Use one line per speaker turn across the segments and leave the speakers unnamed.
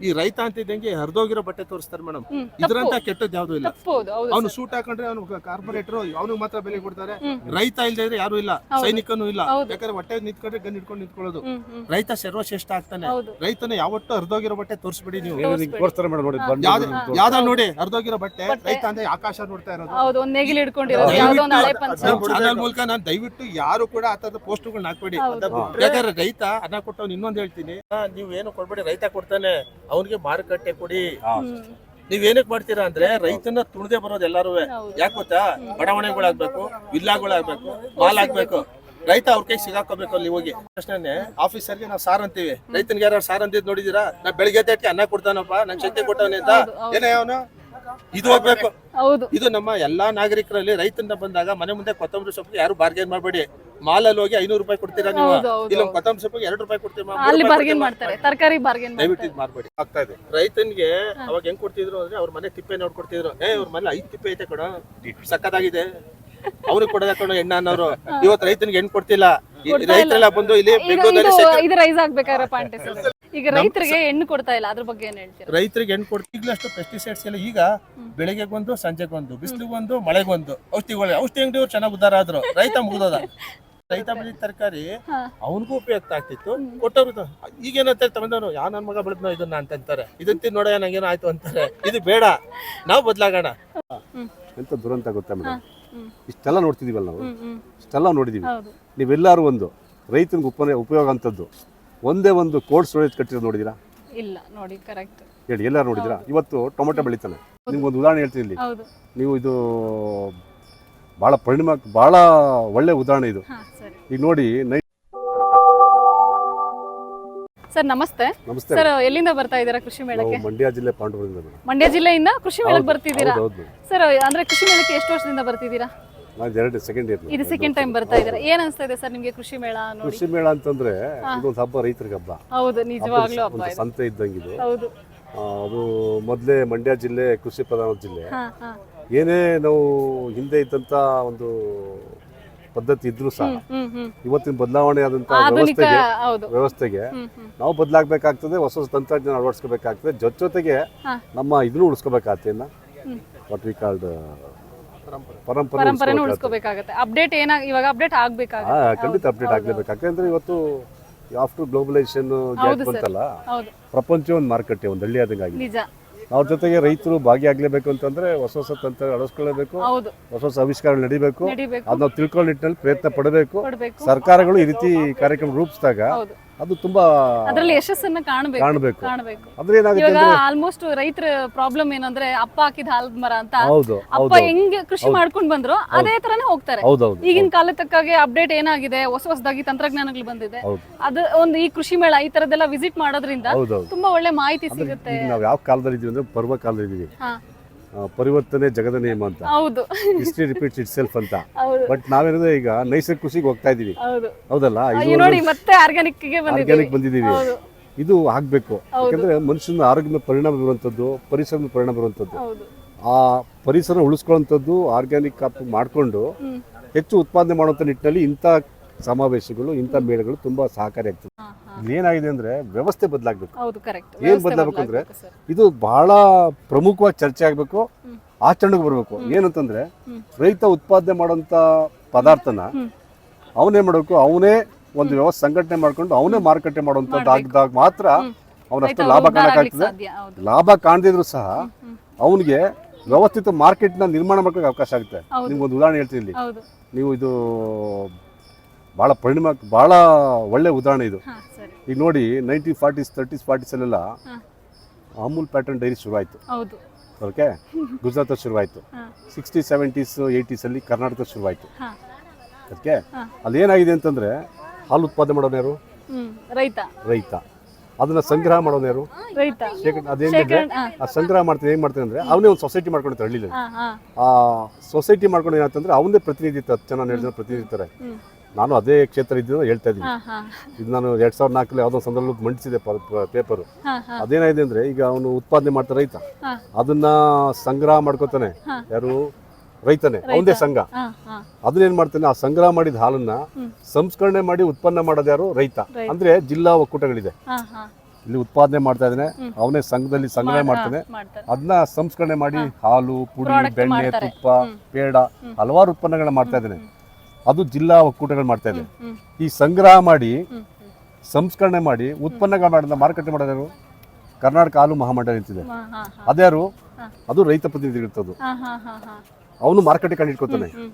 ಈ ರೈತ ಅಂತಿದ್ದಂಗೆ ಹರಿದೋಗಿರೋ ಬಟ್ಟೆ ತೋರಿಸ್ತಾರೆ ಮೇಡಮ್. ಇದ್ರಂತ. ಕೆಟ್ಟದ್ದು ಯಾವ್ದು ಇಲ್ಲ. ಅವ್ನು ಸೂಟ್ ಹಾಕೊಂಡ್ರೆ ಅವ್ನು ಕಾರ್ಪೊರೇಟರ್ ಅವನಿಗೆ ಮಾತ್ರ ಬೆಲೆ ಕೊಡ್ತಾರೆ. ರೈತ ಇಲ್ದೇ ಇದ್ರೆ ಯಾರು ಇಲ್ಲ. ಸೈನಿಕನೂ ಇಲ್ಲ. ಯಾಕಂದ್ರೆ ಹೊಟ್ಟೆ ನಿಂತ್ಕೊಂಡ್ರೆ ಗನ್ ಇಟ್ಕೊಂಡು ನಿಂತ್ಕೊಳ್ಳೋದು. ರೈತ ಸರ್ವಶ್ರೇಷ್ಠ ಆಗ್ತಾನೆ. ರೈತನ ಯಾವತ್ತೂ ಹರಿದೋಗಿರೋ ಬಟ್ಟೆ ತೋರಿಸ್ಬಿಡಿ ನೀವು.
ತೋರಿಸ್ಬೇಡಿ.
ತೋರಿಸ್ತಾರೆ ಮೇಡಮ್ ನೋಡಿ
ಹಾ.
ಯಾವ್ದು ಯಾವ್ದ ನೋಡಿ ಹರಿದೋಗಿರೋ ಬಟ್ಟೆ
ಬಟ್ಟೆ.
ರೈತ ಅಂದ್ರೆ ಆಕಾಶ ನೋಡ್ತಾ ಇರೋದು. ಚಾನಲ್ ಮೂಲಕ ನಾನು ದಯವಿಟ್ಟು ಯಾರು ಕೂಡ ಆ ತರದ ಪೋಸ್ಟ್ಗಳನ್ನ ಹಾಕ್ಬೇಡಿ. ಯಾಕಂದ್ರೆ ರೈತ ಅನ್ನ ಕೊಟ್ಟವ್ನು ಇನ್ನೊಂದ್ ಹೇಳ್ತೀನಿ. ನೀವು ನೀವ್ ಏನು ಕೊಡ್ಬೇಡಿ ರೈತ ಕೊಡ್ತಾನೆ. ಅವನಿಗೆ ಮಾರುಕಟ್ಟೆ ಕೊಡಿ. ನೀವ್ ಏನಕ್ ಮಾಡ್ತೀರಾ ಅಂದ್ರೆ ರೈತನ ತುಣದೆ ಬರೋದು ಎಲ್ಲಾರು. ಯಾಕೆ ಗೊತ್ತಾ? ಬಡಾವಣೆಗಳಾಗ್ಬೇಕು ವಿಲ್ಲಾಗಳಾಗ್ಬೇಕು ಮಾಲ್ ಆಗ್ಬೇಕು ರೈತ ಅವ್ರ ಕೈ ಸಿಗಾಕೋಬೇಕು ಅಲ್ಲಿ ಹೋಗಿ. ಅಷ್ಟೇ ಆಫೀಸರ್ಗೆ ನಾವು ಸಾರ್ ಅಂತೀವಿ. ರೈತನಿಗೆ ಯಾರು ಸಾರ್ ಅಂತಿದ್ ನೋಡಿದಿರಾ? ನಾ ಬೆಳಿಗ್ಗೆ ತಟ್ಟಿ ಅನ್ನ ಕೊಡ್ತಾನಪ್ಪ ನನ್ ಶಕ್ತಿ ಕೊಟ್ಟವನೇ ಅಂತ. ಏನೇ ಅವನು? ಇದು ಹೋಗ್ಬೇಕು.
ಹೌದು.
ಇದು ನಮ್ಮ ಎಲ್ಲಾ ನಾಗರಿಕರಲ್ಲಿ ರೈತನ ಬಂದಾಗ ಮನೆ ಮುಂದೆ ಕೊತ್ತಂಬರಿ ಸೊಪ್ಪಿಗೆ ಯಾರು ಬಾರ್ಗೇನ್ ಮಾಡಬೇಡಿ. ಮಾಲಲ್ಲಿ ಹೋಗಿ ಐನೂರು ರೂಪಾಯಿ ಕೊಡ್ತೀರಾ ನೀವು?
ಹೌದು, ಹೌದು,
ಇಲ್ಲ ಕೊತ್ತಂಬರಿ ಸೊಪ್ಪಿಗೆ ಎರಡು ರೂಪಾಯಿ ಕೊಡ್ತೀವಿ ಮೂರು
ಅಲ್ಲಿ
ರೂಪಾಯಿ
ಬಾರ್ಗೇನ್ ಮಾಡ್ತಾರೆ ತರಕಾರಿ ಬಾರ್ಗೇನ್
ದಯವಿಟ್ಟು ಇದು ಮಾಡ್ಬೇಡಿ ಆಗ್ತಾ ಇದೆ. ರೈತನ್ಗೆ ಅವಾಗ ಹೆಂಗ್ ಕೊಡ್ತಿದ್ರು ಅಂದ್ರೆ ಅವ್ರ ಮನೆ ತಿಪ್ಪೆ ನೋಡ್ಕೊಡ್ತಿದ್ರು ಏ ಅವ್ರ ಮನೆ ಐದ್ ತಿಪ್ಪೆ ಐತೆ ಕೊಡ ಸಕ್ಕದಾಗಿದೆ ಅವ್ರಿಗೆ ಕೊಡದ ಕೊಡೋ ಎಣ್ಣ ಅನ್ನೋರು. ಇವತ್ತು ರೈತನಿಗೆ ಹೆಣ್ಣು ಕೊಡ್ತಿಲ್ಲ. ಈ
ಕೊಡ್ತಾ
ರೈತರೆಲ್ಲ ಬಂದು ಇಲ್ಲಿ
ಈಗ ಇದು ಇದು ರೈಸ್ ಆಗ್ಬೇಕಾದ್ರೆ ಪಾಯಿಂಟ್ ಈಗ ರೈತರಿಗೆ ಹೆಣ್ಣು ಕೊಡ್ತಾ ಇಲ್ಲ ಅದ್ರ ಬಗ್ಗೆ ಏನ್ ಹೇಳ್ತೀರಾ?
ರೈತರಿಗೆ ಹೆಣ್ಣು ಕೊಡ್ತೀವಿ ಈಗಲಷ್ಟು ಪೆಸ್ಟಿಸೈಡ್ಸ್ ಎಲ್ಲ ಈಗ ಬೆಳಿಗ್ಗೆ ಒಂದು ಬಂದು ಒಂದು ಮಳೆಗೆ ಒಂದು ಔಷಧಿಗಳು ಔಷಧಿ ಅಂಗಡಿಯವ್ರು ಚೆನ್ನಾಗಿ ಉದ್ದಾರ ಆದ್ರು. ರೈತ ಮುಗ್ದದ. ರೈತ ಬೆಳೆದ ತರಕಾರಿ. ಅವನಿಗೂ ಉಪಯುಕ್ತ ಆಗ್ತಿತ್ತು. ಕೊಟ್ಟವ್ರು ಈಗೇನಂತ ತಗೊಂಡವ್ರು ಯಾವ ನನ್ ಮಗ ಬೆಳೆದ್ನೋ ಇದನ್ನ? ಅಂತ ಅಂತಾರೆ. ಇದನ್ನ ತಿನ್ ನೋಡ ನಂಗೇನೋ ಆಯ್ತು ಅಂತಾರೆ. ಇದು ಬೇಡ. ನಾವು ಬದ್ಲಾಗೋಣ.
ಎಂತ ದುರಂತ ಗೊತ್ತಾ ಮೇಡಮ್. ಇಷ್ಟೆಲ್ಲ ನೋಡ್ತಿದೀವಲ್ಲ ನಾವು? ಇಷ್ಟೆಲ್ಲ ನೋಡಿದೀವಿ. ನೀವೆಲ್ಲಾರು ಒಂದು ರೈತನಿಗೆ ಉಪ ಉಪಯೋಗ ಅಂತದ್ದು ಒಂದೇ ಒಂದು ಕೋಲ್ಡ್ ಸ್ಟೋರೇಜ್ ಕಟ್ಟಿರೋದು ನೋಡಿದಿರಾ?
ಇಲ್ಲ ನೋಡಿ ಕರೆಕ್ಟ್
ಹೇಳಿ ಎಲ್ಲರೂ ನೋಡಿದಿರಾ? ಇವತ್ತು ಟೊಮೆಟೊ ಬೆಳಿತಾನೆ. ನಿಮ್ಗೆ ಒಂದು ಉದಾಹರಣೆ ಹೇಳ್ತೀನಿ ನೀವು ಇದು ಭಾಳ ಪರಿಣಾಮ ಭಾಳ ಒಳ್ಳೆ ಉದಾಹರಣೆ ಇದು. ಈಗ ನೋಡಿ
ಸರ್ ನಮಸ್ತೆ.
ನಮಸ್ತೆ
ಸರ್ ಎಲ್ಲಿಂದ ಬರ್ತಾ ಇದ್ದೀರಾ ಕೃಷಿ ಮೇಳಕ್ಕೆ?
ಮಂಡ್ಯ ಜಿಲ್ಲೆ ಪಾಂಡವರಿಂದ
ಮಂಡ್ಯ ಜಿಲ್ಲೆಯಿಂದ ಕೃಷಿ ಮೇಳಕ್ಕೆ ಬರ್ತಿದ್ದೀರಾ. ಸರ್ ಅಂದ್ರೆ ಕೃಷಿ ಮೇಳಕ್ಕೆ ಎಷ್ಟು ವರ್ಷದಿಂದ ಬರ್ತಿದ್ದೀರಾ?
ನಾನು ಎರಡು ಸೆಕೆಂಡ್ ಇಯರ್
ಇದು ಸೆಕೆಂಡ್ ಟೈಮ್ ಬರ್ತಾ ಇದ್ದೀರಾ? ಏನ್ ಅನ್ಸ್ತಾ ಇದೆ ಸರ್ ನಿಮಗೆ ಕೃಷಿ ಮೇಳ ನೋಡಿ?
ಕೃಷಿ ಮೇಳ ಅಂತಂದ್ರೆ ಇದೊಂದು ಹಬ್ಬ ರೈತರಿಗೆ ಹಬ್ಬ.
ಹೌದು ನಿಜವಾಗ್ಲೂ ಹಬ್ಬ ಇದು.
ಸಂತೆ ಇದ್ದಂಗಿದು
ಹೌದು.
ಆ, ಅದು ಮೊದಲೇ ಮಂಡ್ಯ ಜಿಲ್ಲೆ ಕೃಷಿ ಪ್ರಧಾನ ಜಿಲ್ಲೆ.
ಹಾ ಹಾ.
ಏನೇ ನಾವು ಹಿಂದೆ ಇದ್ದಂತ ಒಂದು ಪದ್ಧತಿ ಇದ್ರೂ ಸಹ ಇವತ್ತಿನ ಬದಲಾವಣೆ ಆದಂತ ವ್ಯವಸ್ಥೆಗೆ ವ್ಯವಸ್ಥೆಗೆ ನಾವು ಬದಲಾಗಬೇಕಾಗ್ತದೆ ಹೊಸ ಹೊಸ ತಂತ್ರಜ್ಞಾನ ಅಳವಡಿಸ್ಕೋಬೇಕಾಗ್ತದೆ. ಜೊತೆ ಜೊತೆಗೆ ನಮ್ಮ ಇದನ್ನು ಉಳಿಸ್ಕೋಬೇಕಾಗ್ತದೆ ವಾಟ್ ವಿ ಕಾಲ್ಡ್
ಪರಂಪರೆ.
ಪರಂಪರೆ
ಉಳಿಸ್ಕೋಬೇಕಾಗತ್ತೆ. ಅಪ್ಡೇಟ್ ಇವಾಗ ಅಪ್ಡೇಟ್ ಆಗ್ಬೇಕು
ಖಂಡಿತ ಅಪ್ಡೇಟ್ ಆಗ್ಲೇಬೇಕಾಗ್ತದೆ ಅಂದ್ರೆ ಇವತ್ತು ಆಫ್ಟರ್ ಗ್ಲೋಬಲೈಸೇಷನ್. ಬಂತಲ್ಲ ಪ್ರಪಂಚ ಒಂದು ಮಾರುಕಟ್ಟೆ ಒಂದು ಹಳ್ಳಿ ಆದಂಗಾಗಿ ಆಗಿದೆ ಅವ್ರ ಜೊತೆಗೆ ರೈತರು ಭಾಗಿಯಾಗಲೇಬೇಕು ಅಂತಂದ್ರೆ ಹೊಸ ಹೊಸ ತಂತ್ರ ಅಳವಡಿಸ್ಕೊಳ್ಬೇಕು
ಹೌದು.
ಹೊಸ ಹೊಸ ಆವಿಷ್ಕಾರ ನಡಿಬೇಕು. ಅದನ್ನ ತಿಳ್ಕೊಳ್ಳೋ ನಿಟ್ಟಿನಲ್ಲಿ ಪ್ರಯತ್ನ ಪಡಬೇಕು. ಸರ್ಕಾರಗಳು ಈ ರೀತಿ ಕಾರ್ಯಕ್ರಮ ರೂಪಿಸಿದಾಗ ಅದು ತುಂಬಾ
ಅದರಲ್ಲಿ ಯಶಸ್ಸನ್ನ ಕಾಣಬೇಕು
ಕಾಣಬೇಕು.
ಕಾಣ್ಬೇಕು.
ಅಂದ್ರೆ ಏನಾಗುತ್ತೆ
ಇವಾಗ ಆಲ್ಮೋಸ್ಟ್ ರೈತರ ಪ್ರಾಬ್ಲಮ್ ಏನಂದ್ರೆ ಅಪ್ಪ ಹಾಕಿದ ಹಾಲದ ಮರ ಅಂತ.
ಹೌದು
ಅಪ್ಪ ಹೆಂಗ್ ಕೃಷಿ ಮಾಡ್ಕೊಂಡು ಬಂದ್ರು ಅದೇ ತರನೇ ಹೋಗ್ತಾರೆ.
ಹೌದೌದು
ಈಗಿನ ಕಾಲ ತಕ್ಕಾಗೆ ಅಪ್ಡೇಟ್ ಏನಾಗಿದೆ ಹೊಸ ಹೊಸದಾಗಿ ತಂತ್ರಜ್ಞಾನಗಳು ಬಂದಿದೆ. ಅದು ಒಂದು ಈ ಕೃಷಿ ಮೇಳ ಈ ತರದೆಲ್ಲ ವಿಸಿಟ್ ಮಾಡೋದ್ರಿಂದ ತುಂಬಾ ಒಳ್ಳೆ ಮಾಹಿತಿ ಸಿಗುತ್ತೆ.
ನಾವು ಯಾವ ಕಾಲದಲ್ಲಿ ಇದೀವಿ ಅಂದ್ರೆ ಪರ್ವ ಕಾಲದಲ್ಲಿ ಇದೀವಿ. ಪರಿವರ್ತನೆ ಜಗದ ನಿಯಮ ಅಂತ.
ಹೌದು.
ಹಿಸ್ಟ್ರಿ ರಿಪೀಟ್ಸ್ ಇಟ್ ಸೆಲ್ಫ್ ಅಂತ ಬಟ್ ನಾವೇನಿದೆ ಈಗ ನೈಸರ್ಗಿಕ ಕೃಷಿಗೆ ಹೋಗ್ತಾ ಇದೀವಿ.
ಹೌದು.
ಹೌದಲ್ಲ?
ನೋಡಿ ಮತ್ತೆ ಆರ್ಗ್ಯಾನಿಕ್ ಬಂದಿದ್ದೀವಿ.
ಆರ್ಗ್ಯಾನಿಕ್ ಬಂದಿದೀವಿ
ಹೌದು.
ಇದು ಆಗ್ಬೇಕು. ಯಾಕಂದ್ರೆ ಮನುಷ್ಯನ ಆರೋಗ್ಯದ ಪರಿಣಾಮ ಬರುವಂತದ್ದು ಪರಿಸರದ ಪರಿಣಾಮ
ಬರುವಂತದ್ದು
ಆ ಪರಿಸರ ಉಳಿಸ್ಕೊಳ್ಳುವಂಥದ್ದು ಆರ್ಗ್ಯಾನಿಕ್ ಕಾಪ್ ಮಾಡಿಕೊಂಡು ಹೆಚ್ಚು ಉತ್ಪಾದನೆ ಮಾಡುವಂಥ ನಿಟ್ಟಿನಲ್ಲಿ ಇಂಥ ಸಮಾವೇಶಗಳು ಇಂಥ ಮೇಳಗಳು ತುಂಬಾ ಸಹಕಾರಿ
ಆಗ್ತದೆ. ಹಾ.
ಇಲ್ಲಿ ಏನಾಗಿದೆ ಅಂದ್ರೆ ವ್ಯವಸ್ಥೆ ಬದಲಾಗಬೇಕು. ಏನ್ ಬದಲಾಗಬೇಕು ಅಂದ್ರೆ ಇದು ಬಹಳ ಪ್ರಮುಖವಾಗಿ ಚರ್ಚೆ ಆಗಬೇಕು. ಆಚರಣೆಗೆ ಬರಬೇಕು. ಏನಂತಂದ್ರೆ. ರೈತ ಉತ್ಪಾದನೆ ಮಾಡುವಂತ ಪದಾರ್ಥನ. ಅವನೇ ಮಾಡಬೇಕು? ಅವನೇ ಒಂದು ವ್ಯವಸ್ಥೆ ಸಂಘಟನೆ ಮಾಡ್ಕೊಂಡು ಅವನೇ ಮಾರುಕಟ್ಟೆ ಮಾಡುವಂತದ್ದು ಆಗಿದಾಗ ಮಾತ್ರ ಅವನಷ್ಟು ಲಾಭ ಕಾಣಕ್ಕಾಗ್ತದೆ ಲಾಭ ಕಾಣದಿದ್ರು ಸಹ. ಅವನಿಗೆ ವ್ಯವಸ್ಥಿತ ಮಾರ್ಕೆಟ್ನ ನಿರ್ಮಾಣ ಮಾಡ್ಲಿಕ್ಕೆ ಅವಕಾಶ ಆಗುತ್ತೆ.
ನಿಮ್ಗೊಂದು
ನಿಮ್ಗೆ ಒಂದು ಉದಾಹರಣೆ ಹೇಳ್ತೀನಿ ಇಲ್ಲಿ. ನೀವು ಇದು ಬಹಳ ಪರಿಣಾಮ ಬಹಳ ಒಳ್ಳೆ ಉದಾಹರಣೆ ಇದು. ಈಗ ನೋಡಿ ನೈನ್ಟೀನ್ ಫಾರ್ಟೀಸ್ ತರ್ಟೀಸ್ ಫಾರ್ಟೀಸಲ್ಲೆಲ್ಲ. ಅಮೂಲ್ ಪ್ಯಾಟರ್ನ್ ಡೈರಿ ಶುರುವಾಯಿತು. ಓಕೆ ಗುಜರಾತ್ ಶುರುವಾಯಿತು. ಸಿಕ್ಸ್ಟಿ ಸೆವೆಂಟೀಸ್ ಏಯ್ಟೀಸಲ್ಲಿ ಕರ್ನಾಟಕ ಶುರುವಾಯಿತು.
ಹಾ.
ಅಲ್ಲಿ ಏನಾಗಿದೆ ಅಂತಂದ್ರೆ ಹಾಲು ಉತ್ಪಾದನೆ ಮಾಡೋನು ಯಾರು?
ರೈತ.
ರೈತ. ಅದನ್ನ ಸಂಗ್ರಹ ಮಾಡೋನು ಯಾರು? ಅದೇಂದ್ರೆ ಆ ಸಂಗ್ರಹ ಮಾಡ್ತೀನಿ ಏನು ಮಾಡ್ತೀನಿ ಅಂದ್ರೆ ಅವನೇ ಒಂದು ಸೊಸೈಟಿ ಮಾಡ್ಕೊಂಡಿರ್ತಾರೆ ಹಳ್ಳಿಲಿ. ಆ ಸೊಸೈಟಿ ಮಾಡ್ಕೊಂಡು ಏನಂತಂದ್ರೆ ಅವನೇ ಪ್ರತಿನಿಧಿತ್ವ ಹತ್ತು ಜನ ಪ್ರತಿನಿಧಿ ಪ್ರತಿನಿಧಿತಾರೆ. ನಾನು ಅದೇ ಕ್ಷೇತ್ರ ಇದ್ದೀನಿ ಹೇಳ್ತಾ ಇದ್ದೀನಿ. ಇದು ನಾನು ಎರಡ್ ಸಾವಿರದ ನಾಲ್ಕಲ್ಲಿ ಯಾವುದೋ ಸಂದರ್ಭದಲ್ಲಿ ಮಂಡಿಸಿದೆ ಪೇಪರ್. ಅದೇನಾಗಿದೆ ಅಂದ್ರೆ ಈಗ ಅವನು ಉತ್ಪಾದನೆ ಮಾಡ್ತಾ ರೈತ. ಅದನ್ನ ಸಂಗ್ರಹ ಮಾಡ್ಕೋತಾನೆ. ಯಾರು? ರೈತನೇ ಅವನದೇ ಸಂಘ.
ಅದನ್ನೇನ್
ಅದನ್ನ ಏನ್ ಮಾಡ್ತಾನೆ? ಆ ಸಂಗ್ರಹ ಮಾಡಿದ ಹಾಲನ್ನ ಸಂಸ್ಕರಣೆ ಮಾಡಿ ಉತ್ಪನ್ನ ಮಾಡೋದು ಯಾರು? ರೈತ. ಅಂದ್ರೆ ಜಿಲ್ಲಾ ಒಕ್ಕೂಟಗಳಿದೆ. ಇಲ್ಲಿ ಉತ್ಪಾದನೆ ಮಾಡ್ತಾ ಇದ್ದಾನೆ. ಅವನೇ ಸಂಘದಲ್ಲಿ ಸಂಗ್ರಹ ಮಾಡ್ತಾನೆ. ಅದನ್ನ ಸಂಸ್ಕರಣೆ ಮಾಡಿ ಹಾಲು ಪುಡಿ ಬೆಣ್ಣೆ ತುಪ್ಪ ಪೇಡ ಹಲವಾರು ಉತ್ಪನ್ನಗಳನ್ನ ಮಾಡ್ತಾ ಇದ್ದಾನೆ. ಅದು ಜಿಲ್ಲಾ ಒಕ್ಕೂಟಗಳು ಮಾಡ್ತಾ ಇದೆ. ಈ ಸಂಗ್ರಹ ಮಾಡಿ ಸಂಸ್ಕರಣೆ ಮಾಡಿ ಉತ್ಪನ್ನಗಳು ಮಾಡಿದ ಮಾರುಕಟ್ಟೆ ಮಾಡೋದು ಕರ್ನಾಟಕ ಹಾಲು
ಮಹಾಮಂಡಳಿ ಅಂತಿದೆ
ಅದ್ಯಾರು ಅದು ರೈತ
ಹಾ ಹಾ
ಅವನು ಮಾರುಕಟ್ಟೆ
ಹ್ಮ್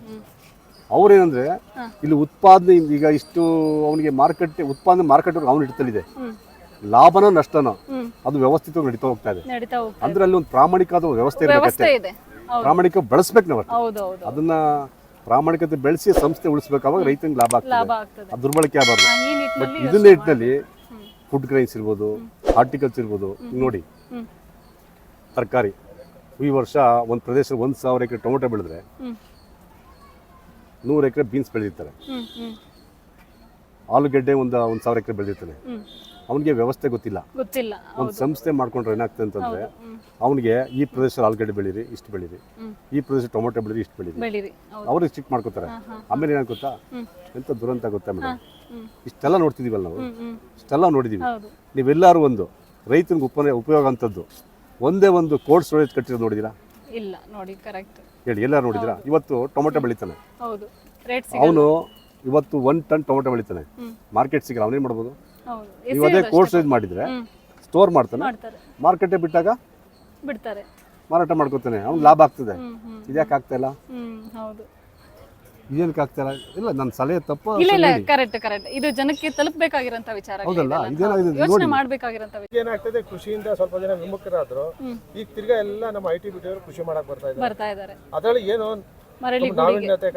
ಅವ್ರೇನಂದ್ರೆ ಇಲ್ಲಿ ಉತ್ಪಾದನೆ ಈಗ ಇಷ್ಟು ಅವನಿಗೆ ಮಾರುಕಟ್ಟೆ ಉತ್ಪಾದನೆ ಮಾರುಕಟ್ಟೆ ಅವನು ಇಡ್ತಲಿದೆ ಲಾಭನ ನಷ್ಟನೋ ಅದು ವ್ಯವಸ್ಥಿತವಾಗಿ ನಡೀತಾ ಹೋಗ್ತಾ ಇದೆ. ಅಂದ್ರೆ ಅಲ್ಲಿ ಒಂದು ಪ್ರಾಮಾಣಿಕವಾದ ವ್ಯವಸ್ಥೆ
ವ್ಯವಸ್ಥೆ
ಇರಬೇಕಷ್ಟೇ ಪ್ರಾಮಾಣಿಕ ಬಳಸ್ಬೇಕು ನಾವು ಅದನ್ನ ಪ್ರಾಮಾಣಿಕತೆ ಬೆಳೆಸಿ ಸಂಸ್ಥೆ ಉಳಿಸ್ಬೇಕು. ಅವಾಗ ರೈತನಿಗೆ ಲಾಭ
ಲಾಭ
ಆಗ್ತದೆ.
ಆಗ್ತದೆ
ಅದು ದುರ್ಬಳಕೆ ಆಗಬಾರ್ದು.
ಈ
ಬಟ್
ನಿಟ್ಟಿನಲ್ಲಿ
ಇದನ್ನ ನಿಟ್ಟಿನಲ್ಲಿ ಫುಡ್ ಗ್ರೈನ್ಸ್ ಇರ್ಬೋದು ಆರ್ಟಿಕಲ್ಸ್ ಇರ್ಬೋದು ಈಗ ನೋಡಿ.
ಹ್ಮ್.
ತರಕಾರಿ. ಈ ವರ್ಷ ಒಂದು ಪ್ರದೇಶ ಒಂದು ಸಾವಿರ ಎಕರೆ ಟೊಮೊಟೊ ಬೆಳೆದ್ರೆ
ಹ್ಮ್.
ನೂರು ಎಕರೆ ಬೀನ್ಸ್ ಬೆಳೆದಿರ್ತಾರೆ.
ಆಲೂಗಡ್ಡೆ ಹ್ಮ್.
ಆಲೂಗೆಡ್ಡೆ ಒಂದು ಒಂದು ಸಾವಿರ ಎಕರೆ ಬೆಳೆದಿರ್ತಾನೆ
ಹ್ಮ್.
ಅವನಿಗೆ ವ್ಯವಸ್ಥೆ ಗೊತ್ತಿಲ್ಲ.
ಗೊತ್ತಿಲ್ಲ
ಒಂದು ಸಂಸ್ಥೆ ಮಾಡ್ಕೊಂಡ್ರೆ ಏನಾಗ್ತದೆ ಅಂತಂದ್ರೆ ಅವನಿಗೆ ಈ ಪ್ರದೇಶ ಆಲೂಗಡ್ಡೆ ಬೆಳೀರಿ ಇಷ್ಟು ಬೆಳೀರಿ. ಈ ಪ್ರದೇಶ ಟೊಮೊಟೊ ಬೆಳೀರಿ ಇಷ್ಟು ಬೆಳೀರಿ. ಅವ್ರಿಗೆ ಸ್ಟಿಕ್ ಮಾಡ್ಕೋತಾರೆ. ಆಮೇಲೆ ಏನಾಗ್ ಗೊತ್ತಾ?
ಹ್ಮ್.
ಎಂತ ದುರಂತ ಗೊತ್ತಾ ಮೇಡಮ್? ಇಷ್ಟೆಲ್ಲ ನೋಡ್ತಿದೀವಲ್ಲ ನಾವು? ಇಷ್ಟೆಲ್ಲ ನೋಡಿದೀವಿ. ನೀವೆಲ್ಲಾರು ಒಂದು ರೈತನಿಗೆ ಉಪ ಉಪಯೋಗ ಅಂತದ್ದು ಒಂದೇ ಒಂದು ಕೋಲ್ಡ್ ಸ್ಟೋರೇಜ್ ಕಟ್ಟಿರೋದು ನೋಡಿದಿರಾ?
ಇಲ್ಲ ನೋಡಿ ಕರೆಕ್ಟ್.
ಹೇಳಿ ಎಲ್ಲರೂ ನೋಡಿದಿರಾ? ಇವತ್ತು ಟೊಮೊಟೊ ಬೆಳಿತಾನೆ.
ಹೌದು. ರೇಟ್ ಸಿಗ
ಅವನು ಇವತ್ತು ಒನ್ ಟನ್ ಟೊಮೊಟೊ ಬೆಳಿತಾನೆ. ಮಾರ್ಕೆಟ್ ಸಿಗಲ್ಲ ಅವನೇನ್ ಮಾಡ್ಬೋದು? ನೀವು ಅದೇ ಕೋರ್ಸ್ ಸ್ಟೋರೇಜ್ ಮಾಡಿದ್ರೆ ಸ್ಟೋರ್ ಮಾಡ್ತಾನೆ.
ಮಾಡ್ತಾರೆ.
ಮಾರ್ಕೆಟೇ ಬಿಟ್ಟಾಗ
ಬಿಡ್ತಾರೆ.
ಮಾರಾಟ ಮಾಡ್ಕೋತಾನೆ. ಅವ್ನು ಲಾಭ ಆಗ್ತದೆ. ಇದ್ಯಾಕೆ ಆಗ್ತಾ ಇಲ್ಲ?
ಹ್ಮ್ ಹೌದು.
ಇದೇನಕ್ಕೆ ಆಗ್ತಾ ಇಲ್ಲ? ನನ್ನ ಸಲಹೆ ತಪ್ಪು
ಇಲ್ಲ ಇಲ್ಲ ಕರೆಕ್ಟ್ ಕರೆಕ್ಟ್ ಇದು ಜನಕ್ಕೆ ತಲುಪಬೇಕಾಗಿರಂತ ವಿಚಾರ
ಹೌದಲ್ಲ? ಇದೇನಾಗಿದೆ ಇದು
ಯೋಚನೆ
ನೋಡಿ.
ಮಾಡ್ಬೇಕಾಗಿರೋಂತ ವಿಚಾರ.
ಏನಾಗ್ತದೆ ಕೃಷಿಯಿಂದ ಸ್ವಲ್ಪ ಜನ ವಿಮುಖರಾದ್ರು. ಈಗ ತಿರ್ಗಾ ಎಲ್ಲ ನಮ್ಮ ಐ ಟಿ ಬಿಟ್ಟಿಯವರು ಖುಷಿ ಮಾಡಕ್ ಬರ್ತಾ ಇದ್ದಾರೆ.
ಬರ್ತಾ ಇದ್ದಾರೆ.
ಅದ್ರಲ್ಲಿ ಏನು
ಮರಳಿ
ನಾವೀನ್ಯತೆ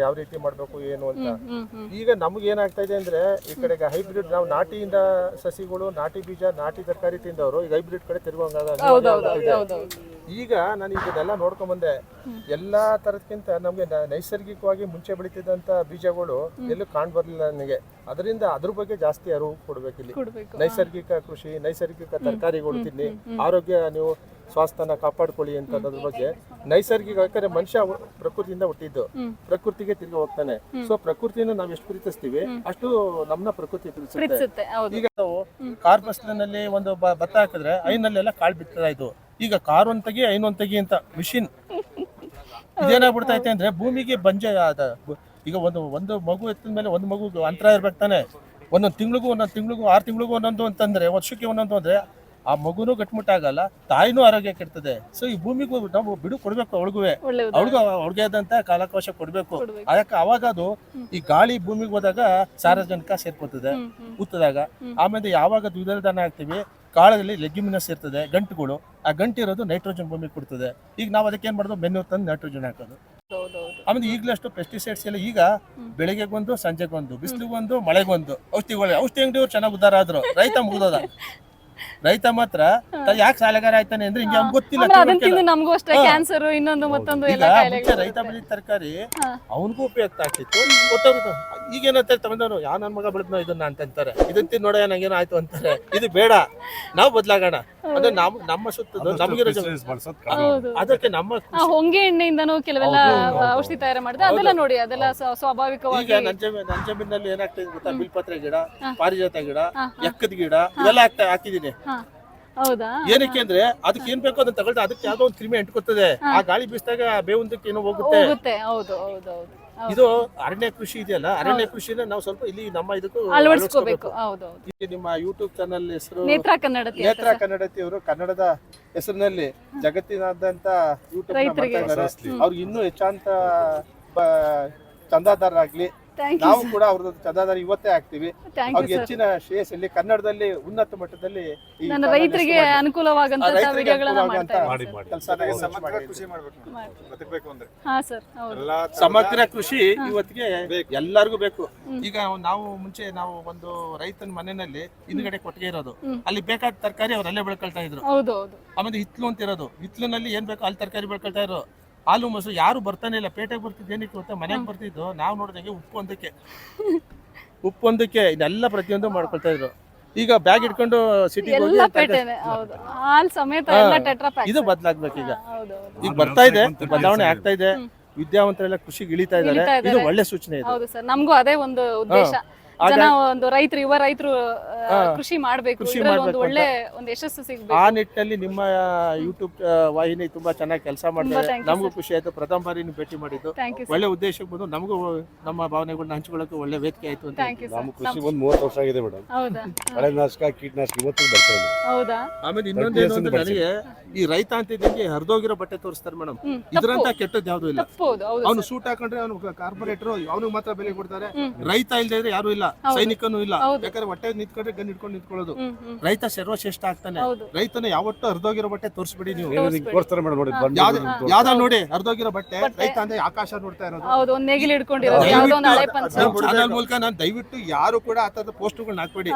ಯಾವ ರೀತಿ ಮಾಡಬೇಕು ಏನು ಅಂತ. ಈಗ ನಮ್ಗೆ ಏನಾಗ್ತಾ ಇದೆ ಅಂದ್ರೆ ಈ ಕಡೆಗೆ ಹೈಬ್ರಿಡ್ ನಾವು ನಾಟಿಯಿಂದ ಸಸಿಗಳು ನಾಟಿ ಬೀಜ ನಾಟಿ ತರಕಾರಿ ತಿಂದವರು ಈಗ ಹೈಬ್ರಿಡ್ ಕಡೆ
ಹೌದೌದು
ಈಗ ನಾನು ಇದನ್ನೆಲ್ಲ ನೋಡ್ಕೊಂಡ್ ಬಂದೆ ಎಲ್ಲಾ ತರದ್ಕಿಂತ ನಮ್ಗೆ ನೈಸರ್ಗಿಕವಾಗಿ ಮುಂಚೆ ಬೆಳೀತಿದ್ದಂತ ಬೀಜಗಳು ಎಲ್ಲೂ ಕಾಣ್ ಬರ್ಲಿಲ್ಲ ನನಗೆ. ಅದರಿಂದ ಅದ್ರ ಬಗ್ಗೆ ಜಾಸ್ತಿ ಅರಿವು ಕೊಡ್ಬೇಕು ಇಲ್ಲಿ.
ಕೊಡ್ಬೇಕು.
ನೈಸರ್ಗಿಕ ಕೃಷಿ ನೈಸರ್ಗಿಕ ತರಕಾರಿಗಳು ತಿನ್ನಿ. ಆರೋಗ್ಯ ನೀವು ಸ್ವಾಸ್ಥ್ಯನ ಕಾಪಾಡ್ಕೊಳ್ಳಿ ಅಂತ ಅನ್ನೋದ್ರ ಬಗ್ಗೆ ನೈಸರ್ಗಿಕ ಯಾಕಂದ್ರೆ ಮನುಷ್ಯ ಪ್ರಕೃತಿಯಿಂದ ಹುಟ್ಟಿದ್ದು. ಪ್ರಕೃತಿಗೆ ತಿರುಗಿ ಹೋಗ್ತಾನೆ. ಸೊ ಪ್ರಕೃತಿನ ನಾವ್ ಎಷ್ಟು ಪ್ರೀತಿಸ್ತೀವಿ ಅಷ್ಟು ನಮ್ಮನ್ನ ಪ್ರಕೃತಿ ಪ್ರೀತಿಸುತ್ತೆ. ಈಗ ನಾವು ಕಾರ್ ಬಸ್ನಲ್ಲಿ ಒಂದು ಭತ್ತ ಹಾಕಿದ್ರೆ ಐನಲ್ಲೆಲ್ಲ ಕಾಳು ಬಿಡ್ತದ ಇದು. ಈಗ ಕಾರ್ ಒಂದ್ ತೆಗಿ ಐನ್ ಒಂದ್ ತೆಗಿ ಅಂತ ಮಿಷಿನ್. ಇದೇನಾಗ್ಬಿಡ್ತಾ ಐತೆ ಅಂದ್ರೆ ಭೂಮಿಗೆ ಬಂಜೆ ಈಗ ಒಂದು ಒಂದು ಮಗು ಎತ್ತಿದ ಮೇಲೆ ಒಂದು ಮಗು ಅಂತರ ಇರ್ಬೇಕು ತಾನೆ. ಒಂದೊಂದು ತಿಂಗಳಿಗೂ ಒಂದೊಂದು ತಿಂಗಳಿಗೂ ಆರು ತಿಂಗಳಿಗೂ ಒಂದೊಂದು ಅಂತಂದ್ರೆ ವರ್ಷಕ್ಕೆ ಒಂದೊಂದು ಅಂದ್ರೆ ಆ ಮಗುನೂ ಗಟ್ಮುಟ್ಟಾಗಲ್ಲ ತಾಯಿನೂ ಆರೋಗ್ಯ ಕೆಡ್ತದೆ. ಸೊ ಈ ಭೂಮಿಗೂ ನಾವು ಬಿಡು ಕೊಡ್ಬೇಕು
ಅವಳಿಗೂ.
ಅವಳಿಗೂ ಅವ್ಳಿಗೆ ಆದಂತ ಕಾಲಾವಕಾಶ ಕೊಡ್ಬೇಕು. ಅದಕ್ಕೆ ಅವಾಗ ಅದು ಈ ಗಾಳಿ ಭೂಮಿಗೆ ಹೋದಾಗ ಸಾರಜನಕ ಸೇರ್ಕೊತದೆ
ಹ್ಮ್
ಆಮೇಲೆ ಯಾವಾಗ ದ್ವಿದಳ ದಾನ ಹಾಕ್ತಿವಿ ಕಾಳದಲ್ಲಿ ಲೆಗ್ಯುಮಿನಸ್ ಇರ್ತದೆ ಗಂಟುಗಳು. ಆ ಗಂಟು ಇರೋದು ನೈಟ್ರೋಜನ್ ಭೂಮಿಗೆ ಕೊಡ್ತದೆ. ಈಗ ನಾವು ಅದಕ್ಕೆ ಏನು ಮಾಡೋದು ಮೆನ್ನು ತಂದು ನೈಟ್ರೋಜನ್ ಹಾಕೋದು. ಆಮೇಲೆ ಈಗಲಷ್ಟು ಪೆಸ್ಟಿಸೈಡ್ಸ್ ಎಲ್ಲ ಈಗ ಬೆಳಿಗ್ಗೆಗೊಂದು ಸಂಜೆಗೊಂದು ಬಿಸಿಲಿಗೊಂದು ಮಳೆಗೊಂದು ಔಷಧಿಗಳು ಔಷಧಿ ಅಂಗಡಿಯವ್ರು ಚೆನ್ನಾಗಿ ಉದ್ದಾರ ಆದ್ರು. ರೈತ ಮುಗಿದೋದ. ರೈತ ಮಾತ್ರ ಯಾಕೆ ಸಾಲಗಾರ ಆಯ್ತಾನೆ ಅಂದ್ರೆ ಹಿಂಗೆ ಗೊತ್ತಿಲ್ಲ
ಅಷ್ಟೇ ಕ್ಯಾನ್ಸರ್ ಇನ್ನೊಂದು ಮತ್ತೊಂದು
ರೈತ ಬೆಳೆದ ತರಕಾರಿ. ಅವನಿಗೂ ಉಪಯುಕ್ತ ಆಗ್ತಿತ್ತು. ಗೊತ್ತಾಗುತ್ತೆ ಈಗ ಏನಂತಾರೆ ತಗೊಂಡವ್ರು ಯಾ ನನ್ ಮಗ ಬೆಳೆದ್ನೋ ಇದನ್ನ ಅಂತಂತಾರೆ ಇದನ್ನ ತಿನ್ನೋಡ ನೋಡ ನಂಗೇನೋ ಆಯ್ತು ಅಂತಾರೆ. ಇದು ಬೇಡ ನಾವು ಬದಲಾಗೋಣ. ಅಂದ್ರೆ ನಮ್ ನಮ್ಮ ಸುತ್ತದ ನಮಗಿರೋ ಅದಕ್ಕೆ ನಮ್ಮ
ಆ ಹೊಂಗೆ ಎಣ್ಣೆಯಿಂದನೂ ಕೆಲವೆಲ್ಲ ಔಷಧಿ ತಯಾರು ಮಾಡಿದ್ರೆ ಅದೆಲ್ಲ ನೋಡಿ ಅದೆಲ್ಲ ಸ್ವ- ಸ್ವಾಭಾವಿಕವಾಗಿ
ಈಗ ನನ್ನ ಏನಾಗ್ತದೆ ಗೊತ್ತಾ? ಬಿಲ್ಪತ್ರೆ ಗಿಡ ಪಾರಿಜಾತ ಗಿಡ ಎಕ್ಕದ ಗಿಡ ಇವೆಲ್ಲ ಹಾಕ್ತಾ ಹಾಕಿದೀನಿ
ಹಾ. ಹೌದಾ?
ಏನಕ್ಕೆ ಅಂದ್ರೆ ಅದಕ್ಕೆ ಏನ್ ಬೇಕೋ ಅದನ್ನ ತಗೊಳ್ತಾ ಅದಕ್ಕೆ ಯಾವ್ದೋ ಒಂದು ಕ್ರಿಮಿ ಅಂಟ್ಕೊತದೆ ಆ ಗಾಳಿ ಬೀಸಿದಾಗ ಬೇವುಂದಕ್ಕೆ ಏನೋ ಹೋಗುತ್ತೆ.
ಹೋಗುತ್ತೆ. ಹೌದು ಹೌದು ಹೌದು.
ಇದು ಅರಣ್ಯ ಕೃಷಿ ಇದೆಯಲ್ಲ ಅರಣ್ಯ ಕೃಷಿನ ನಾವು ಸ್ವಲ್ಪ ಇಲ್ಲಿ ನಮ್ಮ ಇದಕ್ಕೂ
ಅಳವಡಿಸ್ಕೋಬೇಕು. ಹೌದು
ನಿಮ್ಮ ಯೂಟ್ಯೂಬ್ ಚಾನಲ್ ಹೆಸರು
ನೇತ್ರ ಕನ್ನಡತಿ
ನೇತ್ರ ಕನ್ನಡತಿ ಅವರು ಕನ್ನಡದ ಹೆಸರಿನಲ್ಲಿ ಜಗತ್ತಿನಾದ್ಯಂತ ಯೂಟ್ಯೂಬ್ ಅವ್ರಿಗೆ ಇನ್ನೂ ಹೆಚ್ಚಾಂತ ಚಂದಾದಾರರಾಗ್ಲಿ. ನಾವು ಕೂಡ ಅವ್ರದ್ದು ಚಂದಾದಾರಿ ಇವತ್ತೇ ಆಗ್ತೀವಿ
ಥ್ಯಾಂಕ್ ಯು
ಅವ್ರಿಗೆ ಹೆಚ್ಚಿನ ಶ್ರೇಯಸ್ಸಲ್ಲಿ ಕನ್ನಡದಲ್ಲಿ ಉನ್ನತ ಮಟ್ಟದಲ್ಲಿ
ನನ್ನ ರೈತರಿಗೆ. ಅನುಕೂಲವಾಗಂತ
ಸಮಗ್ರ ಕೃಷಿ ಮಾಡ್ಬೇಕು
ಮಾಡಿ.
ಅಂದ್ರೆ.
ಹಾ ಸರ್ ಹೌದು.
ಸಮಗ್ರ ಕೃಷಿ ಇವತ್ತಿಗೆ ಎಲ್ಲರಿಗೂ ಬೇಕು. ಈಗ ನಾವು ಮುಂಚೆ ನಾವು ಒಂದು ರೈತನ ಮನೆಯಲ್ಲಿ ಹಿಂದ್ಗಡೆ ಕೊಟ್ಟಿಗೆ ಇರೋದು. ಅಲ್ಲಿ ಬೇಕಾದ ತರಕಾರಿ ಅವ್ರು ಅಲ್ಲೇ ಬೆಳ್ಕೊಳ್ತಾ ಇದ್ರು.
ಹೌದು ಹೌದು.
ಆಮೇಲೆ ಹಿತ್ಲು ಅಂತ ಇರೋದು. ಹಿತ್ಲಿನಲ್ಲಿ ಏನ್ ಬೇಕೋ ಅಲ್ಲಿ ತರಕಾರಿ ಬೆಳ್ಕೊಳ್ತಾ ಇರೋ ಹಾಲು ಮೊಸರು ಯಾರು ಬರ್ತಾನೆ ಇಲ್ಲ ಪೇಟೆಗೆ ಬರ್ತಿದ್ದು ಏನಕ್ಕೆ ಗೊತ್ತಾ? ಮನೆಗೆ ಬರ್ತಿದ್ದು ನಾವು ನೋಡಿದಂಗೆ ಉಪ್ಪು ಒಂದಕ್ಕೆ. ಉಪ್ಪು ಒಂದಕ್ಕೆ ಇದೆಲ್ಲ ಪ್ರತಿಯೊಂದು ಮಾಡ್ಕೊಳ್ತಾ ಇದ್ರು. ಈಗ ಬ್ಯಾಗ್ ಇಟ್ಕೊಂಡು ಸಿಟಿಗೆ ಹೋಗಿ
ಎಲ್ಲ
ತರಕಾರಿ-
ಪೇಟೆನೆ ಹೌದು. ಹಾಲ್ ಸಮೇತ ಎಲ್ಲ ಟೆಟ್ರಾ ಪ್ಯಾಕ್
ಇದು ಬದಲಾಗ್ಬೇಕು ಈಗ. ಈಗ ಬರ್ತಾ ಇದೆ ಬದಲಾವಣೆ ಆಗ್ತಾ ಇದೆ. ವಿದ್ಯಾವಂತರೆಲ್ಲ ಕೃಷಿಗೆ ಇಳಿತಾ ಇದ್ದಾರೆ.
ಇಳಿತಾ
ಇದು ಒಳ್ಳೆ ಸೂಚನೆ ಇದೆ.
ಹೌದು ಸರ್ ನಮಗೂ ಅದೇ ಒಂದು ಉದ್ದೇಶ. ಜನ ಒಂದು ರೈತರು ಯುವ ರೈತರು ಕೃಷಿ ಮಾಡ್ಬೇಕು.
ಕೃಷಿ
ಒಂದು ಒಳ್ಳೆ ಒಂದು ಯಶಸ್ಸು ಸಿಗ್ಬೇಕು.
ಆ ನಿಟ್ಟಿನಲ್ಲಿ ನಿಮ್ಮ ಯೂಟ್ಯೂಬ್ ವಾಹಿನಿ ತುಂಬಾ ಚೆನ್ನಾಗಿ ಕೆಲಸ
ಮಾಡಿದೆ
ನಮಗೂ ಖುಷಿ ಆಯ್ತು. ಪ್ರಥಮ ಬಾರಿ ನೀವು ಭೇಟಿ ಮಾಡಿದ್ದು. ಒಳ್ಳೆ ಉದ್ದೇಶಕ್ಕೆ ಬಂದು ನಮಗೂ ನಮ್ಮ ಭಾವನೆಗಳನ್ನ ಹಂಚಿಕೊಳ್ಳೋಕೆ ಒಳ್ಳೆ ವೇದಿಕೆ ಆಯ್ತು ಅಂತ
ನಮ್ಮ ಕೃಷಿ ಒಂದು ಮೂವತ್ತು ವರ್ಷ ಆಗಿದೆ ಮೇಡಮ್.
ಹೌದಾ?
ಕಳೆನಾಶಕ ಕೀಟನಾಶಕ ಇವತ್ತು ಬರ್ತದೆ.
ಹೌದಾ?
ಆಮೇಲೆ ಇನ್ನೊಂದೇನು ಅಂದ್ರೆ ನನಗೆ ಈ ರೈತ ಅಂತಿದ್ದಂಗೆ ಹರಿದೋಗಿರೋ ಬಟ್ಟೆ ತೋರಿಸ್ತಾರೆ ಮೇಡಮ್. ಇದ್ರಂತ ಕೆಟ್ಟದ್ದು ಯಾವ್ದು ಇಲ್ಲ.
ತಪ್ಪೋದು ಹೌದು
ಅವನು ಸೂಟ್ ಹಾಕೊಂಡ್ರೆ ಅವನು ಕಾರ್ಪೊರೇಟರ್ ಅವನಿಗೆ ಮಾತ್ರ ಬೆಲೆ ಕೊಡ್ತಾರೆ. ರೈತ ಇಲ್ದೇ ಇದ್ರೆ ಯಾರು ಇಲ್ಲ. ಸೈನಿಕನು ಇಲ್ಲ. ಯಾಕಂದ್ರೆ ಹೊಟ್ಟೆ ನಿಂತ್ಕೊಂಡ್ರೆ ಗನ್ ಇಟ್ಕೊಂಡು ನಿಂತ್ಕೊಳ್ಳೋದು. ರೈತ ಸರ್ವಶ್ರೇಷ್ಠ ಆಗ್ತಾನೆ. ರೈತನ ಯಾವತ್ತೂ ಅರ್ಧೋಗಿರೋ ಬಟ್ಟೆ ತೋರಿಸ್ಬಿಡಿ ನೀವು. ಯಾವ್ದು ನೋಡಿ ಅರ್ಧೋಗಿರೋ ಬಟ್ಟೆ ರೈತ ಅಂದ್ರೆ ಆಕಾಶ ನೋಡ್ತಾ ಇರೋದು. ಚಾನಲ್ ಮೂಲಕ ನಾನು ದಯವಿಟ್ಟು ಯಾರು ಕೂಡ ಆ ತರದ ಪೋಸ್ಟ್ಗಳನ್ನ ಹಾಕ್ಬೇಡಿ.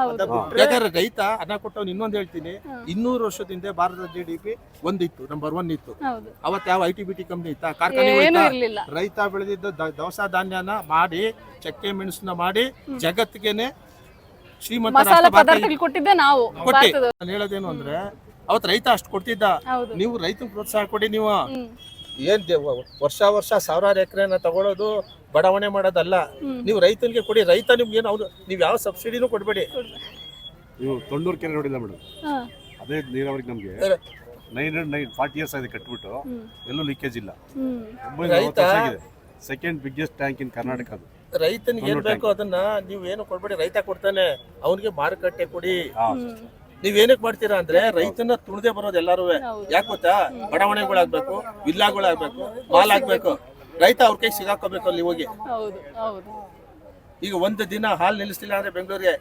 ಯಾಕಂದ್ರೆ ರೈತ ಅನ್ನ ಕೊಟ್ಟವ್ನು ಇನ್ನೊಂದ್ ಹೇಳ್ತೀನಿ. ಇನ್ನೂರು ವರ್ಷದಿಂದ ಭಾರತದ ಜಿ ಡಿ ಪಿ ಒಂದಿತ್ತು ನಂಬರ್ ಒನ್ ಇತ್ತು.
ಅವತ್ತು
ಅವತ್ ಯಾವ I T B T company ಇತ್ತ?
ಕಾರ್ಖಾನೆ
ರೈತ ಬೆಳೆದಿದ್ದ ದವಸ ಧಾನ್ಯನ ಮಾಡಿ ಚಕ್ಕೆ ಮೆಣಸನ್ನ ಮಾಡಿ ಜಗತ್ತಿಗೆನೆ ಶ್ರೀಮಂತ
ಮಸಾಲ
ರಾಷ್ಟ್ರ ಭಾರತ
ಪದಾರ್ಥಗಳು ಕೊಟ್ಟಿದ್ದೆ ನಾವು
ಕೊಟ್ಟಿ.
ಭಾರತದ.
ನಾನು ಹೇಳೋದೇನು ಅಂದ್ರೆ ಅವತ್ ರೈತ ಅಷ್ಟು ಕೊಡ್ತಿದ್ದ
ಹೌದು.
ನೀವು ರೈತನ ಪ್ರೋತ್ಸಾಹ ಕೊಡಿ ನೀವು.
ಹ್ಮ್.
ಏನ್ ದೇ- ವ- ವರ್ಷ ವರ್ಷ ಸಾವಿರಾರು ಎಕರೆನ ತಗೊಳ್ಳೋದು ಬಡಾವಣೆ ಮಾಡೋದಲ್ಲ. ನೀವು ರೈತನಿಗೆ ಕೊಡಿ. ರೈತ ನಿಮ್ಗೆ ಏನು ಅವ್ನು ನೀವು ಯಾವ ಸಬ್ಸಿಡಿನು ಕೊಡ್ಬೇಡಿ.
ನೀವು ತೊಂಡೂರು ಕೆರೆ ನೋಡಿಲ್ಲ ಮೇಡಮ್
ಹಾ.
ಅದೇ ನೀರಾವರಿ ನಮಗೆ. Nine hundred nine forty years ಆಗಿದೆ ಕಟ್ಬಿಟ್ಟು. ಎಲ್ಲೂ ಲೀಕೇಜ್ ಇಲ್ಲ.
ಹ್ಮ್.
ಒಂಬೈನೂರ ನಲವತ್ತು ವರ್ಷ ಆಗಿದೆ. Second biggest tank in Karnataka ಅದು.
ರೈತನಿಗೆ ಏನ್ ಬೇಕು ಅದನ್ನ ನೀವ್ ಏನು ಕೊಡ್ಬೇಡಿ ರೈತ ಕೊಡ್ತಾನೆ ಅವನಿಗೆ ಮಾರುಕಟ್ಟೆ ಕೊಡಿ.
ನೀವೇನಕ್
ನೀವ್ ಏನಕ್ ಮಾಡ್ತೀರಾ ಅಂದ್ರೆ ರೈತನ ತುಣದೆ ಬರೋದು ಎಲ್ಲಾರು. ಯಾಕೆ ಗೊತ್ತಾ? ಬಡಾವಣೆಗಳಾಗ್ಬೇಕು ವಿಲ್ಲಾಗಳಾಗ್ಬೇಕು ಮಾಲ್ ಆಗ್ಬೇಕು ರೈತ ಅವ್ರ ಕೈ ಸಿಗಾಕೋಬೇಕು ಅಲ್ಲಿ ಹೋಗಿ.
ಹೌದು ಹೌದು.
ಈಗ ಒಂದು ದಿನ ಹಾಲ್ ನಿಲ್ಲಿಸ್ತಿಲ್ಲ ಅಂದ್ರೆ ಬೆಂಗಳೂರಿಗೆ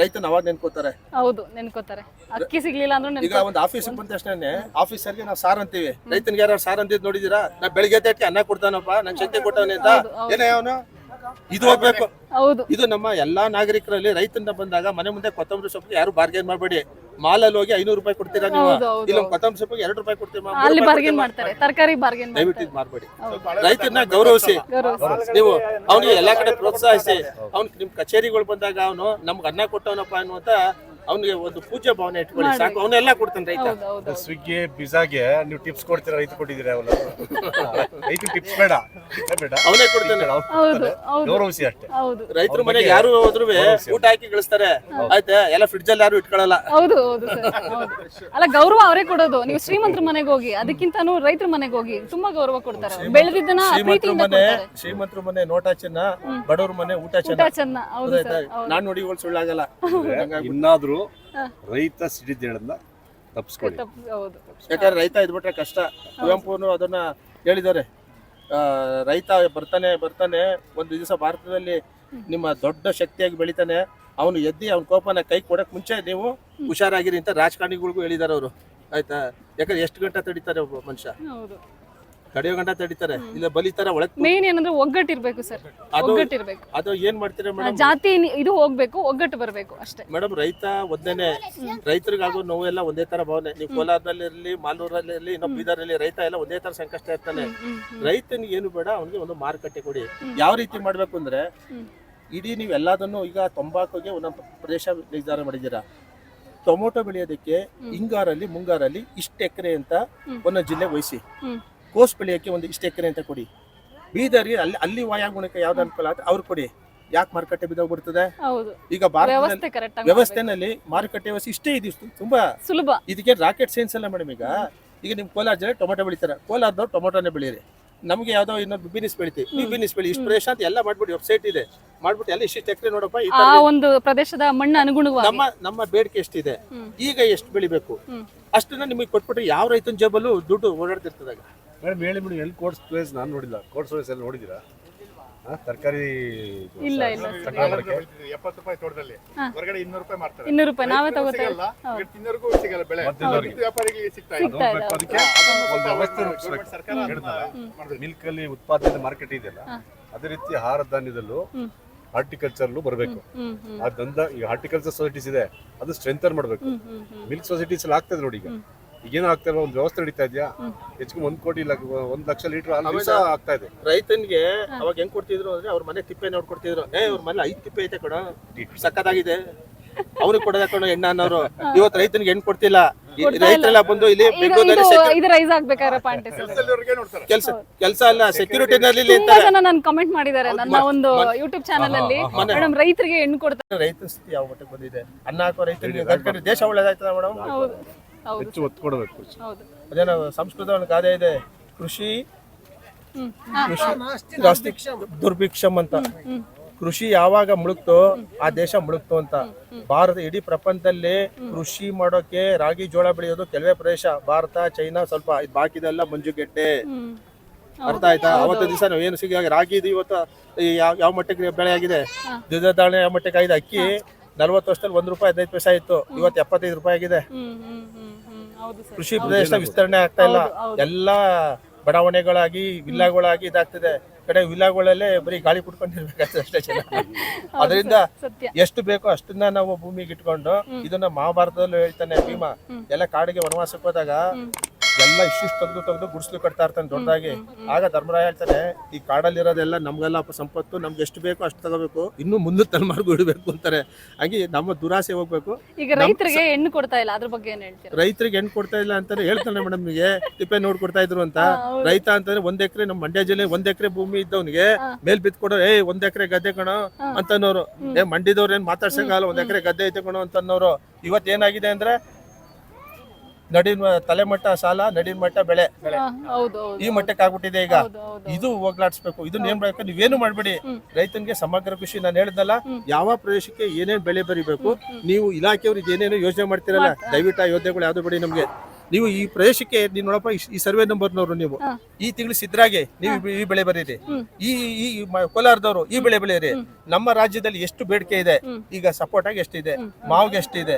ರೈತನ ಅವಾಗ ನೆನ್ಕೋತಾರೆ.
ಹೌದು ನೆನ್ಕೋತಾರೆ. ಅಕ್ಕಿ ಸಿಗ್ಲಿಲ್ಲ ಅಂದ್ರೆ
ಈಗ ಒಂದು ಆಫೀಸ್ ಬಂದ ತಕ್ಷಣ ಆಫೀಸರ್ಗೆ ನಾವು ಸಾರ್ ಅಂತೀವಿ. ರೈತನಿಗೆ ಯಾರು ಸಾರ್ ಅಂತಿದ್ ನೋಡಿದೀರಾ? ನಾ ಬೆಳಿಗ್ಗೆ ಅನ್ನ ಕೊಡ್ತಾನಪ್ಪ ನನ್ ಶಕ್ತಿ ಕೊಟ್ಟವನೇ ಅಂತ. ಏನೇ ಅವನು? ಇದು ಹೋಗ್ಬೇಕು.
ಹೌದು.
ಇದು ನಮ್ಮ ಎಲ್ಲಾ ನಾಗರಿಕರಲ್ಲಿ ರೈತನ ಬಂದಾಗ ಮನೆ ಮುಂದೆ ಕೊತ್ತಂಬರಿ ಸೊಪ್ಪಿಗೆ ಯಾರು ಬಾರ್ಗೇನ್ ಮಾಡಬೇಡಿ. ಅಲ್ಲಿ ಹೋಗಿ ಐನೂರು ರೂಪಾಯಿ ಕೊಡ್ತೀರಾ ನೀವು?
ಹೌದು, ಹೌದು,
ಇಲ್ಲ ಕೊತ್ತಂಬರಿ ಸೊಪ್ಪಿಗೆ ಎರಡು ರೂಪಾಯಿ ಕೊಡ್ತೀವಿ ಮಾ,
ಅಲ್ಲಿ ಬಾರ್ಗೇನ್ ಮಾಡ್ತಾರೆ ತರಕಾರಿ ಬಾರ್ಗೇನ್
ದಯವಿಟ್ಟು ಇದು ಮಾಡಬೇಡಿ. ರೈತನ ಗೌರವಿಸಿ. ನೀವು ಅವನಿಗೆ ಎಲ್ಲಾ ಕಡೆ ಪ್ರೋತ್ಸಾಹಿಸಿ. ಅವ್ನ್ ನಿಮ್ ಕಚೇರಿಗಳು ಬಂದಾಗ ಅವನು ನಮ್ಗೆ ಅನ್ನ ಕೊಟ್ಟವನಪ್ಪ ಅನ್ನುವಂತ ಅವನಿಗೆ ಒಂದು ಪೂಜೆ ಭಾವನೆ ಇಟ್ಕೊಳ್ಳಿ ಸಾಕು. ಅವನ್ನೆಲ್ಲ ಕೊಡ್ತಾನೆ ರೈತ.
ಸ್ವಿಗ್ಗಿ ಪಿಜ್ಜಾಗೆ ನೀವು ಟಿಪ್ಸ್ ಕೊಡ್ತೀರಾ ರೈತ ಕೊಟ್ಟಿದ್ದೀರಾ ಅವಲ್ಲ ರೈತ ಟಿಪ್ಸ್ ಬೇಡ. ಬೇಡ.
ಅವನೇ ಕೊಡ್ತಾನೆ.
ಹೌದು ಹೌದು.
ಗೌರವಿಸಿ ಅಷ್ಟೇ.
ಹೌದು.
ರೈತರ ಮನೆಗೆ ಯಾರು ಹೋದ್ರು ಊಟ ಹಾಕಿ ಗಳಿಸ್ತಾರೆ. ಆಯ್ತಾ? ಎಲ್ಲ ಫ್ರಿಡ್ಜ್ ಅಲ್ಲಿ ಯಾರು ಇಟ್ಕೊಳ್ಳಲ್ಲ.
ಹೌದು ಹೌದು ಸರ್ ಅಲ್ಲ ಗೌರವ ಅವರೇ ಕೊಡೋದು. ನೀವು ಶ್ರೀಮಂತರ ಮನೆಗೆ ಹೋಗಿ ಅದಕ್ಕಿಂತನೂ ರೈತರ ಮನೆಗೆ ಹೋಗಿ ತುಂಬಾ ಗೌರವ ಕೊಡ್ತಾರೆ. ಬೆಳೆದಿದ್ದನ್ನ
ಶ್ರೀಮಂತರ ಮನೆ ಶ್ರೀಮಂತರ ಮನೆ ನೋಟ ಚೆನ್ನ ಬಡವ್ರ ಮನೆ ಊಟ
ಊಟ
ಚೆನ್ನ
ಚೆನ್ನ? ಸರ್ ಹೌದು.
ನಾನ್ ನೋಡಿ ಸುಳ್ಳಾಗಲ್ಲ.
ಇನ್ನಾದ್ರೂ ರೈತ ಸಿಡಿದೇಳನ್ನ ತಪ್ಪಿಸ್ಕೊಳ್ಳಿ
ತಪ್ಪು ಹೌದು.
ಯಾಕಂದ್ರೆ ರೈತ ಇದ್ಬಿಟ್ರೆ ಕಷ್ಟ. ಕುವೆಂಪುನು ಅದನ್ನ ಹೇಳಿದ್ದಾರೆ. ಆ, ರೈತ ಬರ್ತಾನೆ ಬರ್ತಾನೆ ಒಂದು ದಿವಸ ಭಾರತದಲ್ಲಿ ನಿಮ್ಮ ದೊಡ್ಡ ಶಕ್ತಿಯಾಗಿ ಬೆಳಿತಾನೆ. ಅವನು ಎದ್ದಿ ಅವನ ಕೋಪನ ಕೈ ಕೊಡಕ್ ಮುಂಚೆ ನೀವು ಹುಷಾರಾಗಿರಿ ಅಂತ ರಾಜಕಾರಣಿಗಳಿಗೂ ಹೇಳಿದಾರೆ ಅವರು. ಆಯ್ತಾ? ಯಾಕಂದ್ರೆ ಎಷ್ಟು ಗಂಟೆ ತಡಿತಾರೆ ಒಬ್ಬ ಮನುಷ್ಯ?
ಹೌದು.
ತಡೆಯೋ ಗಂಟ ತಡಿತಾರೆ ಇಲ್ಲ ಬಲಿತಾರ ಒಳಗ್
ಮೇನ್ ಏನಂದ್ರೆ ಒಗ್ಗಟ್ಟಿರ್ಬೇಕು ಸರ್
ಅದು
ಒಗ್ಗಟ್ಟಿರ್ಬೇಕು.
ಅದು ಏನ್ ಮಾಡ್ತೀರಾ ಮೇಡಮ್?
ಜಾತಿ ನಿ- ಇದು ಹೋಗ್ಬೇಕು ಒಗ್ಗಟ್ಟು ಬರಬೇಕು ಅಷ್ಟೇ.
ಮೇಡಮ್ ರೈತ ಒಂದೇನೆ ರೈತರಿಗಾಗೋ ನೋವೆಲ್ಲ ಒಂದೇ ತರ ಭಾವನೆ. ನೀವು ಕೋಲಾರದಲ್ಲಿ ಇರಲಿ ಮಾಲೂರಲ್ಲಿ ಇರಲಿ ಇನ್ನೊಬ್ಬ ಬೀದರಲ್ಲಿ ರೈತ ಎಲ್ಲ ಒಂದೇ ತರ ಸಂಕಷ್ಟ ಇರ್ತಾನೆ. ರೈತನಿಗೆ ಏನು ಬೇಡ ಅವನಿಗೆ ಒಂದು ಮಾರುಕಟ್ಟೆ ಕೊಡಿ. ಯಾವ ರೀತಿ ಮಾಡ್ಬೇಕು ಅಂದ್ರೆ ಇಡೀ ನೀವು ಎಲ್ಲದನ್ನು ಈಗ ತಂಬಾಕುಗೆ ಒಂದೊಂದು ಪ್ರದೇಶ ನಿರ್ಧಾರ ಮಾಡಿದ್ದೀರಾ? ಟೊಮೊಟೊ ಬೆಳೆಯೋದಕ್ಕೆ ಹಿಂಗಾರಲ್ಲಿ ಮುಂಗಾರಲ್ಲಿ ಇಷ್ಟು ಎಕರೆ ಅಂತ. ಒಂದೊಂದು ಜಿಲ್ಲೆ ವಹಿಸಿ.
ಹ್ಮ್.
ಕೋಸ್ ಬೆಳೆಯೋಕ್ಕೆ ಒಂದು ಇಷ್ಟು ಎಕರೆ ಅಂತ ಕೊಡಿ. ಬೀದರ್ಗೆ ಅಲ್ಲಿ ಅಲ್ಲಿ ವಾಯಾಗುಣಕ್ಕೆ ಯಾವ್ದು ಅನುಕೂಲ ಆಗುತ್ತೆ ಅವ್ರು ಕೊಡಿ. ಯಾಕೆ ಮಾರುಕಟ್ಟೆ ಬಿದ್ದೋಗ್ಬಿಡ್ತದೆ ಈಗ
ಭಾರತ
ವ್ಯವಸ್ಥೆನಲ್ಲಿ ಮಾರುಕಟ್ಟೆ ವ್ಯವಸ್ಥೆ ಇಷ್ಟೇ ಇದೆ ತುಂಬಾ
ಸುಲಭ.
ಇದಕ್ಕೆ ರಾಕೆಟ್ ಸೈನ್ಸ್ ಅಲ್ಲ ಮೇಡಮ್ ಈಗ. ಈಗ ನಿಮ್ ಕೋಲಾರ ಜನ ಟೊಮೊಟೊ ಬೆಳಿತಾರೆ. ಕೋಲಾರದವ್ರು ಟೊಮೆಟೊನೇ ಬೆಳೀರಿ. ನಮ್ಗೆ ಯಾವ್ದೋ ಇನ್ನೊಂದು ಬಿಸ್ನೆಸ್ ಬೆಳಿತೀವಿ. ನೀವು ಬಿಸ್ನೆಸ್ ಬೆಳಿ ಇಷ್ಟು ಪ್ರದೇಶ ಅಂತ ಎಲ್ಲ ಮಾಡ್ಬಿಟ್ಟು ವೆಬ್ಸೈಟ್ ಇದೆ. ಮಾಡ್ಬಿಟ್ಟು ಎಲ್ಲ ಇಷ್ಟು ಎಕರೆ ನೋಡಪ್ಪ
ಆ ಒಂದು ಪ್ರದೇಶದ ಮಣ್ಣ ಅನುಗುಣವಾಗಿ.
ನಮ್ಮ ನಮ್ಮ ಬೇಡಿಕೆ ಎಷ್ಟಿದೆ? ಈಗ ಎಷ್ಟು ಬೆಳಿಬೇಕು? ಅಷ್ಟನ್ನ ನಿಮಗೆ ಕೊಟ್ಬಿಟ್ರೆ ಯಾವ ರೈತನ ಜೇಬಲ್ಲೂ ದುಡ್ಡು ಓಡಾಡ್ತಿರ್ತದಾಗ
ಮೇಡಮ್ ಹೇಳಿ ಮೇಡಮ್ ಎಲ್ಲಿ ಕೋರ್ಟ್ಸ್ ಪ್ಲೇಸ್ ನಾನು ನೋಡಿಲ್ಲ. ಕೋರ್ಟ್ಸ್ ಪ್ಲೇಸ್ ಎಲ್ಲ ನೋಡಿದ್ದೀರಾ? ತರಕಾರಿ
ಇಲ್ಲ ಇಲ್ಲ ಸರ್.
ಎಪ್ಪತ್ತು ರೂಪಾಯಿ ತೋಟದಲ್ಲಿ. ಹೊರಗಡೆ ಇನ್ನೂರು ರೂಪಾಯಿ ಮಾಡ್ತಾರೆ
ಇನ್ನೂರು ರೂಪಾಯಿ ನಾವೇ ತಗೋತೇವೆ
ಸಿಗಲ್ಲ ತಿನ್ನೋರ್ಗೂ ಸಿಗಲ್ಲ ಬೆಳೆ.
ಮಧ್ಯದವ್ರಿಗೆ.
ಎಲ್ಲ ವ್ಯಾಪಾರಿಗಳಿಗೆ ಸಿಗ್ತಾ
ಅದಕ್ಕೆ ಒಂದು ವ್ಯವಸ್ಥೆ ರೂಪಿಸ್ಬೇಕು.
ಸರ್ಕಾರ
ಮಿಲ್ಕ್ ಅಲ್ಲಿ ಉತ್ಪಾದನೆ ಮಾರ್ಕೆಟ್ ಇದೆಯಲ್ಲ ಅದೇ ರೀತಿ ಆಹಾರ ಧಾನ್ಯದಲ್ಲೂ. ಹಾರ್ಟಿಕಲ್ಚರ್ಲು ಬರಬೇಕು.
ಹ್ಮ್ ಹ್ಮ್
ಆ ದಂಧ ಈಗ ಹಾರ್ಟಿಕಲ್ಚರ್ ಸೊಸೈಟೀಸ್ ಇದೆ ಅದು ಸ್ಟ್ರೆಂಥನ್ ಮಾಡಬೇಕು. ಮಿಲ್ಕ್ ಸೊಸೈಟೀಸ್ ಎಲ್ಲ ಆಗ್ತದೆ ನೋಡಿ ಈಗ. ಈಗೇನು ಆಗ್ತಾ ಇಲ್ಲ ಒಂದು ವ್ಯವಸ್ಥೆ ನಡೀತಾ ಇದೆಯಾ? ಹೆಚ್ಚು ಒಂದ್ ಕೋಟಿ ಇಲ್ಲ ಒಂದ್ ಲಕ್ಷ ಲೀಟರ್ ಹಾಲು ಆಗ್ತಾ ಇದೆ.
ರೈತನಿಗೆ ಅವಾಗ ಹೆಂಗ್ ಕೊಡ್ತಿದ್ರು ಅಂದ್ರೆ ಅವ್ರ ಮನೆ ತಿಪ್ಪೆ ನೋಡ್ಕೊಡ್ತಿದ್ರು ಏ ಅವ್ರ ಮನೆ ಐದ್ ತಿಪ್ಪೆ ಐತೆ ಕೂಡ ಸಕ್ಕದಾಗಿದೆ ಅವ್ರಿಗೆ ಕಣ ಹೆಣ್ಣ ಅನ್ನೋರು. ಇವತ್ತು ರೈತನಿಗೆ ಹೆಣ್ಣು ಕೊಡ್ತಿಲ್ಲ? ರೈತರೆಲ್ಲ ಬಂದು ಇಲ್ಲಿ ಕೆಲಸ ಕೆಲಸ ಅಲ್ಲ ಸೆಕ್ಯೂರಿಟಿ
ತುಂಬಾ ಜನ ನನ್ ಕಮೆಂಟ್ ಮಾಡಿದ್ದಾರೆ. ನನ್ನ ಒಂದು ಯೂಟ್ಯೂಬ್ ಚಾನಲ್ ಅಲ್ಲಿ ಮೇಡಮ್ ರೈತರಿಗೆ ಹೆಣ್ಣು ಕೊಡ್ತಾರೆ.
ರೈತ ಸ್ಥಿತಿ ಯಾವ ಮಟ್ಟಕ್ಕೆ ಬಂದಿದೆ? ಅನ್ನ ಹಾಕೋ ರೈತರಿಗೆ ದೇಶ ಒಳ್ಳೇದಾಯ್ತದ ಮೇಡಮ್
ಹೆಚ್ಚು ಒತ್ತು ಕೊಡಬೇಕು
ಹೌದು.
ಅದೇನೋ ಸಂಸ್ಕೃತ ಒಂದು ಗಾದೆ ಇದೆ. ಕೃಷಿ ಕೃಷಿ ಜಾಸ್ತಿ ದುರ್ಭಿಕ್ಷಮ್ ಅಂತ. ಕೃಷಿ ಯಾವಾಗ ಮುಳುಗ್ತೋ ಆ ದೇಶ ಮುಳುಗ್ತು ಅಂತ. ಭಾರತ ಇಡೀ ಪ್ರಪಂಚದಲ್ಲಿ ಕೃಷಿ ಮಾಡೋಕೆ ರಾಗಿ ಜೋಳ ಬೆಳೆಯೋದು ಕೆಲವೇ ಪ್ರದೇಶ. ಭಾರತ ಚೈನಾ ಸ್ವಲ್ಪ ಇದು ಬಾಕಿದೆಲ್ಲ ಮಂಜುಗೆಡ್ಡೆ. ಅರ್ಥ ಆಯ್ತಾ? ಅವತ್ತು ದಿವಸ ನಾವು ಏನು ಸಿಗ ರಾಗಿ ಇದು ಇವತ್ತು ಯಾವ ಯಾವ ಮಟ್ಟಕ್ಕೆ ಬೆಳೆ ಆಗಿದೆ? ದ್ವಿದಳ ಧಾನ್ಯ ಯಾವ ಮಟ್ಟಕ್ಕೆ ಆಗಿದೆ? ಅಕ್ಕಿ. ನಲ್ವತ್ತು ವರ್ಷದಲ್ಲಿ ಒಂದ್ ರೂಪಾಯಿ ಹದಿನೈದು ಪೈಸೆ ಇತ್ತು ಇವತ್ತು ಎಪ್ಪತ್ತೈದು ರೂಪಾಯಿ ಆಗಿದೆ.
ಹ್ಮ್ ಹ್ಮ್ ಹ್ಮ್ ಹ್ಮ್. ಹೌದು ಸರ್.
ಕೃಷಿ ಪ್ರದೇಶ ವಿಸ್ತರಣೆ ಆಗ್ತಾ ಇಲ್ಲ. ಎಲ್ಲಾ ಬಡಾವಣೆಗಳಾಗಿ ವಿಲ್ಲಾಗಳಾಗಿ ಇದಾಗ್ತಿದೆ. ಕಡೆ ವಿಲ್ಲಾಗಳಲ್ಲೇ ಬರೀ ಗಾಳಿ ಕುಟ್ಕೊಂಡಿರ್ಬೇಕಾಗ್ತದೆ ಅಷ್ಟೇ ಜನ. ಅದರಿಂದ ಎಷ್ಟು ಬೇಕೋ ಅಷ್ಟನ್ನ ನಾವು ಭೂಮಿಗೆ ಇಟ್ಕೊಂಡು ಇದನ್ನ ಮಹಾಭಾರತದಲ್ಲೂ ಹೇಳ್ತಾನೆ ಭೀಮ. ಎಲ್ಲ ಕಾಡಿಗೆ ವನವಾಸಕ್ಕೆ ಹೋದಾಗ ಎಲ್ಲ ಇಷ್ಟಿಷ್ಟು ತೆಗೆದು ತೆಗೆದು ಗುಡಿಸ್ಲು ಕಟ್ತಾ ಇರ್ತಾನೆ ದೊಡ್ಡದಾಗಿ ಆಗ ಧರ್ಮರಾಯ ಹೇಳ್ತಾನೆ ಈ ಕಾಡಲ್ಲಿರೋದೆಲ್ಲ ನಮ್ಗೆಲ್ಲ ಸಂಪತ್ತು ನಮ್ಗೆ ಎಷ್ಟು ಬೇಕೋ ಅಷ್ಟು ತಗೋಬೇಕು. ಇನ್ನು ಮುಂದೆ ತಲೆಮಾರ್ಗು ಇಡಬೇಕು ಅಂತಾರೆ. ಹಾಗೆ ನಮ್ಮ ದುರಾಸೆ ಹೋಗ್ಬೇಕು.
ಈಗ ರೈತರಿಗೆ ಹೆಣ್ಣು ಕೊಡ್ತಾ ಇಲ್ಲ ಅದ್ರ ಬಗ್ಗೆ ಏನ್ ಹೇಳ್ತೀರಾ?
ರೈತರಿಗೆ ಹೆಣ್ಣು ಕೊಡ್ತಾ ಇಲ್ಲ ಅಂತಾರೆ ಹೇಳ್ತಾನೆ ಮೇಡಮ್ ನಿಮಗೆ ತಿಪ್ಪೆ ನೋಡ್ ಕೊಡ್ತಾ ಇದ್ರು ಅಂತ. ರೈತ ಅಂತಂದ್ರೆ ಒಂದ್ ಎಕರೆ ನಮ್ಮ ಮಂಡ್ಯ ಜಿಲ್ಲೆ ಒಂದ್ ಎಕರೆ ಭೂಮಿ ಇದ್ದವನಿಗೆ ಮೇಲ್ ಬಿತ್ ಕೊಡೋ ಏ ಒಂದ್ ಎಕರೆ ಗದ್ದೆ ಕಣೋ ಅಂತನೋರು ಏ ಮಂಡಿದವ್ರು ಏನ್ ಮಾತಾಡ್ಸಂಗಲ್ಲ ಒಂದ್ ಎಕರೆ ಗದ್ದೆ ಐತೆ ಕಣೋ ಅಂತನೋರು ಇವತ್ ಏನಾಗಿದೆ ಅಂದ್ರೆ ನಡಿನ ತಲೆಮಟ್ಟ ಸಾಲ ನಡಿನ ಮಟ್ಟ ಬೆಳೆ.
ಹಾ, ಹೌದು ಹೌದು.
ಈ ಮಟ್ಟಕ್ಕೆ ಆಗ್ಬಿಟ್ಟಿದೆ ಈಗ.
ಹೌದು ಹೌದು
ಇದು ಹೋಗ್ಲಾಡ್ಸ್ಬೇಕು. ಇದನ್ನ ಏನ್ ಬೇಕು ನೀವೇನು ಮಾಡ್ಬೇಡಿ. ರೈತನಿಗೆ ಸಮಗ್ರ ಕೃಷಿ ನಾನು ಹೇಳಿದ್ನಲ್ಲ ಯಾವ ಪ್ರದೇಶಕ್ಕೆ ಏನೇನ್ ಬೆಳೆ ಬರಿಬೇಕು ನೀವು ಇಲಾಖೆಯವ್ರಿಗೆ ಏನೇನು ಯೋಜನೆ ಮಾಡ್ತಿರಲ್ಲ ದಯವಿಟ್ಟು ಆ ಯೋಜನೆಗಳು ಯಾವ್ದು ಬಿಡಿ ನಮ್ಗೆ. ನೀವು ಈ ಪ್ರದೇಶಕ್ಕೆ ನೀವು ನೋಡಪ್ಪ ಈ- ಸರ್ವೆ ನಂಬರ್ನವರು ನೀವು. ಈ ತಿಂಗಳು ಸಿದ್ರಾಗೆ ನೀವು ಈ- ಬೆಳೆ ಬರೀರಿ ಈ ಈ ಕೋಲಾರದವರು ಈ ಬೆಳೆ ಬೆಳೆಯಿರಿ. ನಮ್ಮ ರಾಜ್ಯದಲ್ಲಿ ಎಷ್ಟು ಬೇಡಿಕೆ ಇದೆ ಈಗ ಸಪೋರ್ಟ್ ಆಗಿ ಎಷ್ಟಿದೆ ಮಾವಿಗೆ ಎಷ್ಟಿದೆ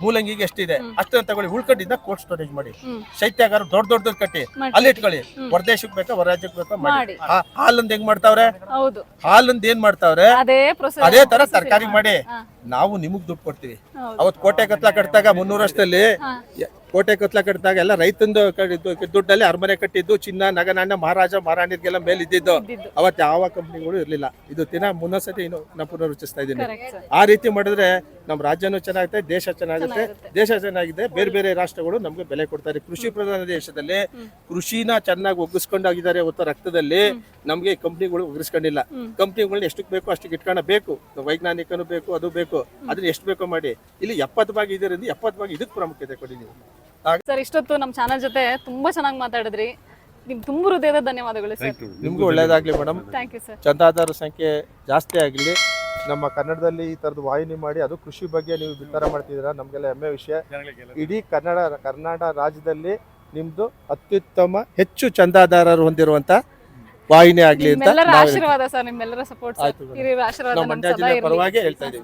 ಮೂಲಂಗಿಗೆ ಎಷ್ಟಿದೆ ಅಷ್ಟನ್ನ ತಗೊಳ್ಳಿ. ಉಳ್ಕೊಂಡಿದ್ದ ಕೋಲ್ಡ್ ಸ್ಟೋರೇಜ್ ಮಾಡಿ. ಶೈತ್ಯಾಗಾರ ದೊಡ್ಡ ದೊಡ್ಡದ್ ಕಟ್ಟಿ. ಅಲ್ಲಿ ಇಟ್ಕೊಳ್ಳಿ. ಹೊರದೇಶಕ್ಕೆ ಬೇಕಾ ಹೊರ ರಾಜ್ಯಕ್ಕೆ ಬೇಕಾ ಮಾಡಿ. ಹಾಲಂದ್ ಹೆಂಗ್ ಮಾಡ್ತಾವ್ರೆ? ಹಾಲಂದ್ ಏನ್ ಮಾಡ್ತಾವ್ರೆ?
ಅದೇ
ತರ ತರಕಾರಿ ಮಾಡಿ. ನಾವು ನಿಮಗ್ ದುಡ್ಡು ಕೊಡ್ತೀವಿ. ಅವತ್ ಕೋಟೆ ಕತ್ಲ ಕಟ್ಟಿದಾಗ ಮುನ್ನೂರಷ್ಟಲ್ಲಿ ಕೋಟೆ ಕತ್ಲ ಕಟ್ಟಿದಾಗ ಎಲ್ಲ ರೈತಂದು ದುಡ್ಡಲ್ಲಿ ಅರಮನೆ ಕಟ್ಟಿದ್ದು ಚಿನ್ನ ನಗನಾಣ್ಯ ಮಹಾರಾಜ ಮಹಾರಾಣಿಗೆಲ್ಲ ಮೇಲೆ ಇದ್ದಿದ್ದು.
ಇದ್ದಿದ್ದು.
ಅವತ್ ಯಾವ ಕಂಪ್ನಿಗಳು ಇರ್ಲಿಲ್ಲ. ಇದು ದಿನ ಮುನ್ನೊಂದ್ಸತಿ ಇನ್ನು ನಾ ಪುನರುಚ್ಚಿಸ್ತಾ ಇದ್ದೀನಿ. ಆ ರೀತಿ ಮಾಡಿದ್ರೆ ನಮ್ಮ ರಾಜ್ಯನೂ ಚೆನ್ನಾಗುತ್ತೆ ದೇಶ ಚೆನ್ನಾಗುತ್ತೆ ದೇಶ ಚೆನ್ನಾಗಿದೆ. ಬೇರೆ ಬೇರೆ ರಾಷ್ಟ್ರಗಳು ನಮ್ಗೆ ಬೆಲೆ ಕೊಡ್ತಾರೆ. ಕೃಷಿ ಪ್ರಧಾನ ದೇಶದಲ್ಲಿ ಕೃಷಿನ ಚೆನ್ನಾಗಿ ಒಗ್ಗಿಸ್ಕೊಂಡಾಗಿದ್ದಾರೆ ಹೊತ್ತು ರಕ್ತದಲ್ಲಿ ನಮ್ಗೆ ಕಂಪ್ನಿಗಳು ಒಗ್ಗಿಸ್ಕೊಂಡಿಲ್ಲ. ಕಂಪ್ನಿಗಳನ್ನ ಎಷ್ಟಕ್ಕೆ ಬೇಕು ಅಷ್ಟಕ್ಕೆ ಬೇಕು. ವೈಜ್ಞಾನಿಕನೂ ಬೇಕು ಅದು ಬೇಕು. ಅದನ್ನ ಎಷ್ಟು ಬೇಕೋ ಮಾಡಿ. ಇಲ್ಲಿ ಎಪ್ಪತ್ತು ಭಾಗ ಇದರಿಂದ ಎಪ್ಪತ್ತು ಭಾಗ ಇದಕ್ಕೆ ಪ್ರಾಮುಖ್ಯತೆ ಕೊಡಿ ನೀವು.
ಸರ್ ಇಷ್ಟೊತ್ತು ನಮ್ಮ ಚಾನಲ್ ಜೊತೆ ತುಂಬಾ ಚೆನ್ನಾಗಿ ಮಾತಾಡಿದ್ರಿ. ನಿಮ್ ತುಂಬ ಹೃದಯದ ಧನ್ಯವಾದಗಳು ಸರ್.
ನಿಮ್ಗೂ ಒಳ್ಳೇದಾಗ್ಲಿ ಮೇಡಮ್
ಥ್ಯಾಂಕ್ ಯು ಸರ್
ಚಂದಾದಾರ ಸಂಖ್ಯೆ ಜಾಸ್ತಿ ಆಗ್ಲಿ. ನಮ್ಮ ಕನ್ನಡದಲ್ಲಿ ಈ ತರದ ವಾಹಿನಿ ಮಾಡಿ ಅದು ಕೃಷಿ ಬಗ್ಗೆ ನೀವು ವಿಚಾರ ಮಾಡ್ತಿದ್ದೀರಾ ನಮಗೆಲ್ಲ ಹೆಮ್ಮೆ ವಿಷಯ. ಇಡೀ ಕನ್ನಡ ಕರ್ನಾಟಕ ರಾಜ್ಯದಲ್ಲಿ ನಿಮ್ದು ಅತ್ಯುತ್ತಮ ಹೆಚ್ಚು ಚಂದಾದಾರರು ಹೊಂದಿರುವಂತ ವಾಹಿನಿ ಆಗ್ಲಿ ಅಂತ
ಆಶೀರ್ವಾದ ಸರ್ ನಿಮ್ಮೆಲ್ಲರ ಸಪೋರ್ಟ್ ಆಶೀರ್ವಾದ
ಮಂಡ್ಯ ಜಿಲ್ಲೆ ಪರವಾಗಿ ಹೇಳ್ತಾ ಇದೀವಿ